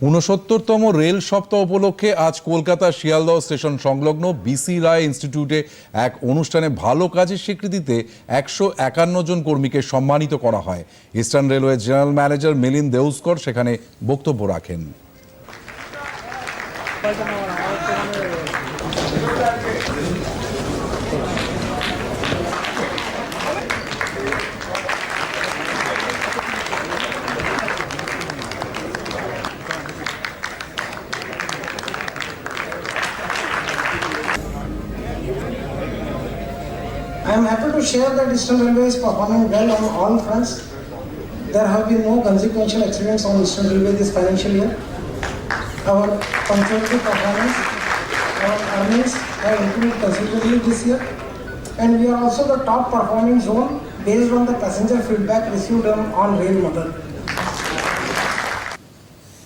ঊনসত্তরতম rail সপ্তাহ উপলক্ষে আজ কলকাতা শিয়ালদহ স্টেশন সংলগ্ন বিসি রায় ইনস্টিটিউটে এক অনুষ্ঠানে ভালো কাজের স্বীকৃতিতে একশো একান্ন জন কর্মীকে সম্মানিত করা হয়। Eastern Railway General Manager Milind Deuskar সেখানে বক্তব্য রাখেন। I am happy to share that Eastern Railway is performing well on all fronts. There have been no consequential accidents on Eastern Railway this financial year. Our punctuality performance, our earnings have improved considerably this year. And we are also the top performing zone based on the passenger feedback received on, on rail model.